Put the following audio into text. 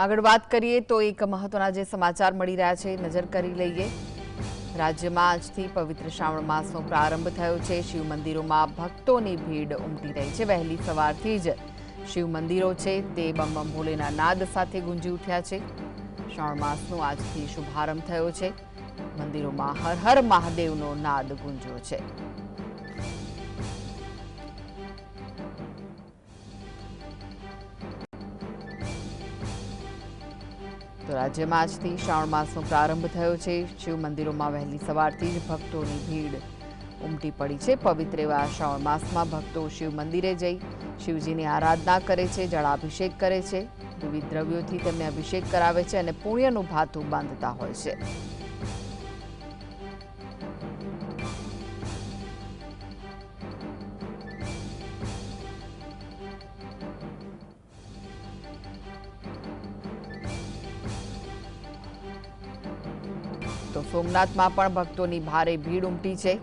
આગળ વાત કરીએ તો એક મહત્વના જે સમાચાર મળી રહ્યા છે, નજર કરી લઈએ. રાજ્યમાં આજથી પવિત્ર શ્રાવણ માસનો પ્રારંભ થયો છે. શિવ મંદિરોમાં ભક્તોની ભીડ ઉમટી રહી છે. વહેલી સવારથી જ શિવ મંદિરો છે તે બમ બમ ભોલેના નાદ સાથે ગુંજી ઉઠ્યા છે. શ્રાવણ માસનો આજથી શુભારંભ થયો છે. મંદિરોમાં હર હર મહાદેવનો નાદ ગુંજ્યો છે. તો રાજ્યમાં આજથી શ્રાવણ માસનો પ્રારંભ થયો છે. શિવ મંદિરોમાં વહેલી સવારથી જ ભક્તોની ભીડ ઉમટી પડી છે. પવિત્ર એવા શ્રાવણ માસમાં ભક્તો શિવ મંદિરે જઈ શિવજીની આરાધના કરે છે, જળાભિષેક કરે છે. વિવિધ દ્રવ્યોથી તેમને અભિષેક કરાવે છે અને પુણ્યનું ભાથું બાંધતા હોય છે. તો સોમનાથમાં પણ ભક્તોની ભારે ભીડ ઉમટી છે.